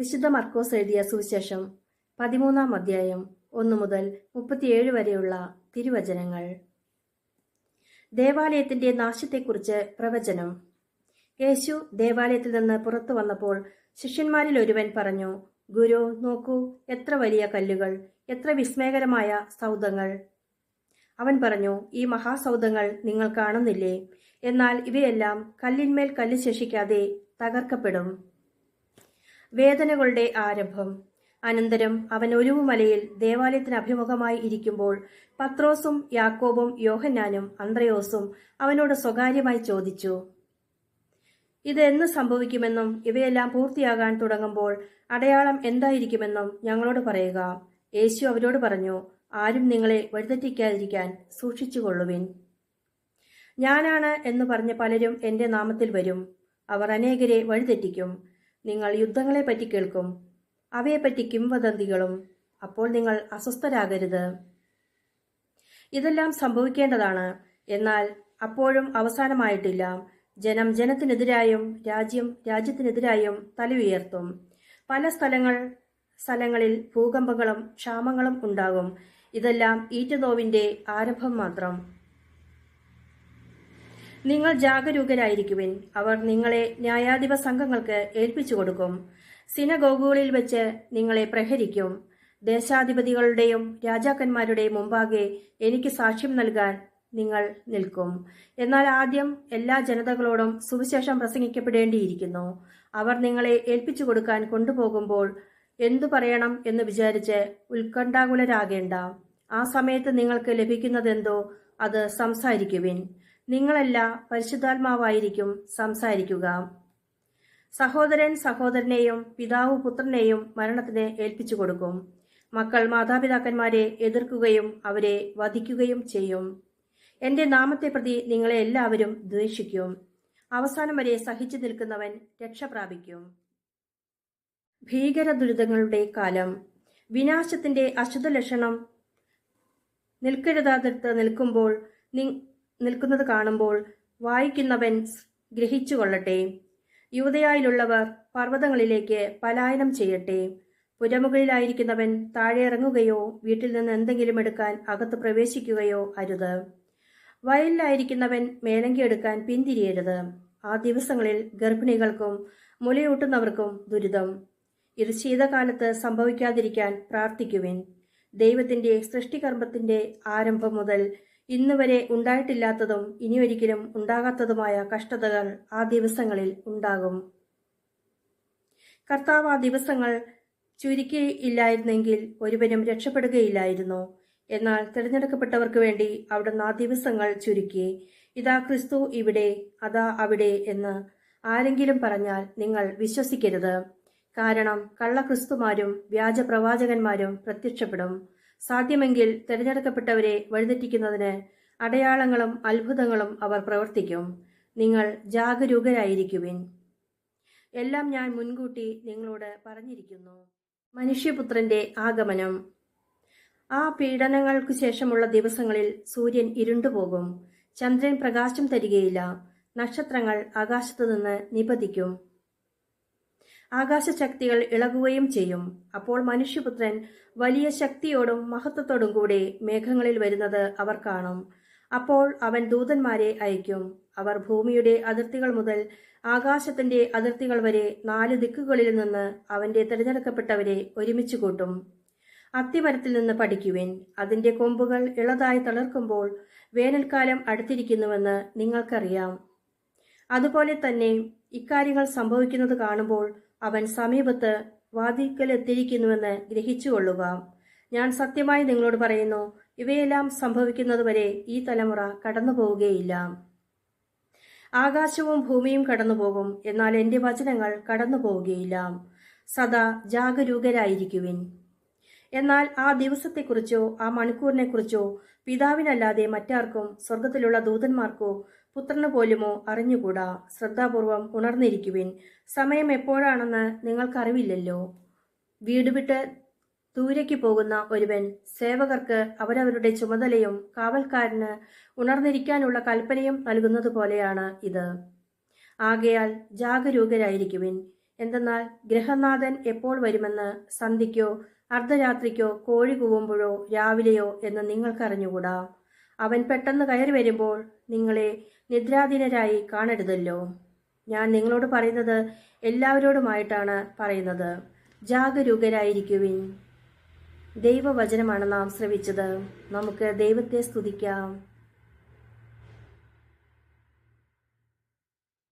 വിശുദ്ധ മർക്കോസ് എഴുതിയ സുവിശേഷം പതിമൂന്നാം അധ്യായം ഒന്നു മുതൽ മുപ്പത്തിയേഴ് വരെയുള്ള തിരുവചനങ്ങൾ. ദേവാലയത്തിന്റെ നാശത്തെക്കുറിച്ച് പ്രവചനം. യേശു ദേവാലയത്തിൽ നിന്ന് പുറത്തു വന്നപ്പോൾ ശിഷ്യന്മാരിൽ ഒരുവൻ പറഞ്ഞു ഗുരു നോക്കൂ എത്ര വലിയ കല്ലുകൾ എത്ര വിസ്മയകരമായ സൗധങ്ങൾ. അവൻ പറഞ്ഞു ഈ മഹാസൗധങ്ങൾ നിങ്ങൾ കാണുന്നില്ലേ? എന്നാൽ ഇവയെല്ലാം കല്ലിന്മേൽ കല്ല് ശേഷിക്കാതെ തകർക്കപ്പെടും. വേദനകളുടെ ആരംഭം. അനന്തരം അവൻ ഒലിവുമലയിൽ ദേവാലയത്തിന് അഭിമുഖമായി ഇരിക്കുമ്പോൾ പത്രോസും യാക്കോബും യോഹന്നാനും അന്ത്രയോസും അവനോട് സ്വകാര്യമായി ചോദിച്ചു ഇത് എന്ന് സംഭവിക്കുമെന്നും ഇവയെല്ലാം പൂർത്തിയാകാൻ തുടങ്ങുമ്പോൾ അടയാളം എന്തായിരിക്കുമെന്നും ഞങ്ങളോട് പറയുക യേശു അവരോട് പറഞ്ഞു ആരും നിങ്ങളെ വഴിതെറ്റിക്കാതിരിക്കാൻ സൂക്ഷിച്ചുകൊള്ളുവിൻ. ഞാനാണ് എന്ന് പറഞ്ഞ പലരും എന്റെ നാമത്തിൽ വരും. അവർ അനേകരെ വഴിതെറ്റിക്കും. നിങ്ങൾ യുദ്ധങ്ങളെപ്പറ്റി കേൾക്കും. അവയെപ്പറ്റി കിംവദന്തികളും അപ്പോൾ നിങ്ങൾ അസ്വസ്ഥരാകരുത്. ഇതെല്ലാം സംഭവിക്കേണ്ടതാണ്. എന്നാൽ അപ്പോഴും അവസാനമായിട്ടില്ല. ജനം ജനത്തിനെതിരായും രാജ്യം രാജ്യത്തിനെതിരായും തല ഉയർത്തും. പല സ്ഥലങ്ങൾ സ്ഥലങ്ങളിൽ ഭൂകമ്പങ്ങളും ക്ഷാമങ്ങളും ഉണ്ടാകും. ഇതെല്ലാം ഈറ്റനോവിന്റെ ആരംഭം മാത്രം. നിങ്ങൾ ജാഗരൂകരായിരിക്കുവിൻ. അവർ നിങ്ങളെ ന്യായാധിപ സംഘങ്ങൾക്ക് ഏൽപ്പിച്ചു കൊടുക്കും. സിനഗോഗുകളിൽ വെച്ച് നിങ്ങളെ പ്രഹരിക്കും. ദേശാധിപതികളുടെയും രാജാക്കന്മാരുടെയും മുമ്പാകെ എനിക്ക് സാക്ഷ്യം നൽകാൻ നിങ്ങൾ നിൽക്കും. എന്നാൽ ആദ്യം എല്ലാ ജനതകളോടും സുവിശേഷം പ്രസംഗിക്കപ്പെടേണ്ടിയിരിക്കുന്നു. അവർ നിങ്ങളെ ഏൽപ്പിച്ചു കൊടുക്കാൻ കൊണ്ടുപോകുമ്പോൾ എന്തു പറയണം എന്ന് വിചാരിച്ച് ഉത്കണ്ഠാകുലരാകേണ്ട. ആ സമയത്ത് നിങ്ങൾക്ക് ലഭിക്കുന്നതെന്തോ അത് സംസാരിക്കുവിൻ. നിങ്ങളല്ല പരിശുദ്ധാത്മാവായിരിക്കും സംസാരിക്കുക. സഹോദരൻ സഹോദരനെയും പിതാവ് പുത്രനെയും മരണത്തിന് ഏൽപ്പിച്ചു കൊടുക്കും. മക്കൾ മാതാപിതാക്കന്മാരെ എതിർക്കുകയും അവരെ വധിക്കുകയും ചെയ്യും. എന്റെ നാമത്തെ പ്രതി നിങ്ങളെ എല്ലാവരും ദ്വേഷിക്കും. അവസാനം വരെ സഹിച്ചു നിൽക്കുന്നവൻ രക്ഷ പ്രാപിക്കും. ഭീകര ദുരിതങ്ങളുടെ കാലം. വിനാശത്തിന്റെ അശുദ്ധ ലക്ഷണം നിൽക്കരുതാതിർത്ത് നിൽക്കുമ്പോൾ നിൽക്കുന്നത് കാണുമ്പോൾ വായിക്കുന്നവൻ ഗ്രഹിച്ചു കൊള്ളട്ടെ യുവതയായിലുള്ളവർ പർവതങ്ങളിലേക്ക് പലായനം ചെയ്യട്ടെ. പുരമുകളിലായിരിക്കുന്നവൻ താഴെ ഇറങ്ങുകയോ വീട്ടിൽ നിന്ന് എന്തെങ്കിലും എടുക്കാൻ അകത്ത് പ്രവേശിക്കുകയോ അരുത്. വയലിലായിരിക്കുന്നവൻ മേലങ്കി എടുക്കാൻ പിന്തിരിയരുത്. ആ ദിവസങ്ങളിൽ ഗർഭിണികൾക്കും മുലയൂട്ടുന്നവർക്കും ദുരിതം. ഇത് ശീതകാലത്ത് സംഭവിക്കാതിരിക്കാൻ പ്രാർത്ഥിക്കുവിൻ. ദൈവത്തിന്റെ സൃഷ്ടികർമ്മത്തിന്റെ ആരംഭം മുതൽ ഇന്ന് വരെ ഉണ്ടായിട്ടില്ലാത്തതും ഇനിയൊരിക്കലും ഉണ്ടാകാത്തതുമായ കഷ്ടതകൾ ആ ദിവസങ്ങളിൽ ഉണ്ടാകും. കർത്താവ് ആ ദിവസങ്ങൾ ചുരുക്കിയില്ലായിരുന്നെങ്കിൽ ഒരുവനും രക്ഷപ്പെടുകയില്ലായിരുന്നു. എന്നാൽ തിരഞ്ഞെടുക്കപ്പെട്ടവർക്ക് വേണ്ടി അവിടുന്ന് ആ ദിവസങ്ങൾ ചുരുക്കി. ഇതാ ക്രിസ്തു ഇവിടെ അതാ അവിടെ എന്ന് ആരെങ്കിലും പറഞ്ഞാൽ നിങ്ങൾ വിശ്വസിക്കരുത്. കാരണം കള്ളക്രിസ്തുമാരും വ്യാജ പ്രവാചകന്മാരും പ്രത്യക്ഷപ്പെടും. സാധ്യമെങ്കിൽ തിരഞ്ഞെടുക്കപ്പെട്ടവരെ വഴിതെറ്റിക്കുന്നതിന് അടയാളങ്ങളും അത്ഭുതങ്ങളും അവർ പ്രവർത്തിക്കും. നിങ്ങൾ ജാഗരൂകരായിരിക്കുവിൻ. എല്ലാം ഞാൻ മുൻകൂട്ടി നിങ്ങളോട് പറഞ്ഞിരിക്കുന്നു. മനുഷ്യപുത്രന്റെ ആഗമനം. ആ പീഡനങ്ങൾക്കു ശേഷമുള്ള ദിവസങ്ങളിൽ സൂര്യൻ ഇരുണ്ടുപോകും. ചന്ദ്രൻ പ്രകാശം തരികയില്ല. നക്ഷത്രങ്ങൾ ആകാശത്തുനിന്ന് നിപതിക്കും. ആകാശശക്തികൾ ഇളകുകയും ചെയ്യും. അപ്പോൾ മനുഷ്യപുത്രൻ വലിയ ശക്തിയോടും മഹത്വത്തോടും കൂടെ മേഘങ്ങളിൽ വരുന്നത് അവർ കാണും. അപ്പോൾ അവൻ ദൂതന്മാരെ അയക്കും. അവർ ഭൂമിയുടെ അതിർത്തികൾ മുതൽ ആകാശത്തിന്റെ അതിർത്തികൾ വരെ നാല് ദിക്കുകളിൽ നിന്ന് അവന്റെ തിരഞ്ഞെടുക്കപ്പെട്ടവരെ ഒരുമിച്ച് കൂട്ടും. അത്തിമരത്തിൽ നിന്ന് പഠിക്കുവിൻ. അതിന്റെ കൊമ്പുകൾ ഇളതായി തളർക്കുമ്പോൾ വേനൽക്കാലം അടുത്തിരിക്കുന്നുവെന്ന് നിങ്ങൾക്കറിയാം. അതുപോലെ തന്നെ ഇക്കാര്യങ്ങൾ സംഭവിക്കുന്നത് കാണുമ്പോൾ അവൻ സമീപത്ത് വാതിക്കലെത്തിയിരിക്കുന്നുവെന്ന് ഗ്രഹിച്ചുകൊള്ളുക. ഞാൻ സത്യമായി നിങ്ങളോട് പറയുന്നു ഇവയെല്ലാം സംഭവിക്കുന്നതുവരെ ഈ തലമുറ കടന്നു പോവുകയില്ല ആകാശവും ഭൂമിയും കടന്നുപോകും എന്നാൽ എന്റെ വചനങ്ങൾ കടന്നു പോവുകയില്ല സദാ ജാഗരൂകരായിരിക്കുവിൻ. എന്നാൽ ആ ദിവസത്തെക്കുറിച്ചോ ആ മണിക്കൂറിനെക്കുറിച്ചോ പിതാവിനല്ലാതെ മറ്റാർക്കും സ്വർഗത്തിലുള്ള ദൂതന്മാർക്കോ പുത്രന് പോലുമോ അറിഞ്ഞുകൂടാ. ശ്രദ്ധാപൂർവം ഉണർന്നിരിക്കുവിൻ. സമയം എപ്പോഴാണെന്ന് നിങ്ങൾക്കറിവില്ലല്ലോ. വീട് വിട്ട് ദൂരേക്ക് പോകുന്ന ഒരുവൻ സേവകർക്ക് അവരവരുടെ ചുമതലയും കാവൽക്കാരന് ഉണർന്നിരിക്കാനുള്ള കൽപ്പനയും നൽകുന്നത് പോലെയാണ് ഇത്. ആകയാൽ ജാഗരൂകരായിരിക്കുവിൻ. എന്തെന്നാൽ ഗ്രഹനാഥൻ എപ്പോൾ വരുമെന്ന് സന്ധിക്കോ അർദ്ധരാത്രിക്കോ കോഴി കൂവുമ്പോഴോ രാവിലെയോ എന്ന് നിങ്ങൾക്കറിഞ്ഞുകൂടാ. അവൻ പെട്ടെന്ന് കയറി വരുമ്പോൾ നിങ്ങളെ നിദ്രാധീനരായി കാണരുതല്ലോ. ഞാൻ നിങ്ങളോട് പറയുന്നത് എല്ലാവരോടുമായിട്ടാണ് പറയുന്നത്. ജാഗരൂകരായിരിക്കുവിൻ. ദൈവവചനമാണ് നാം ശ്രവിച്ചത്. നമുക്ക് ദൈവത്തെ സ്തുതിക്കാം.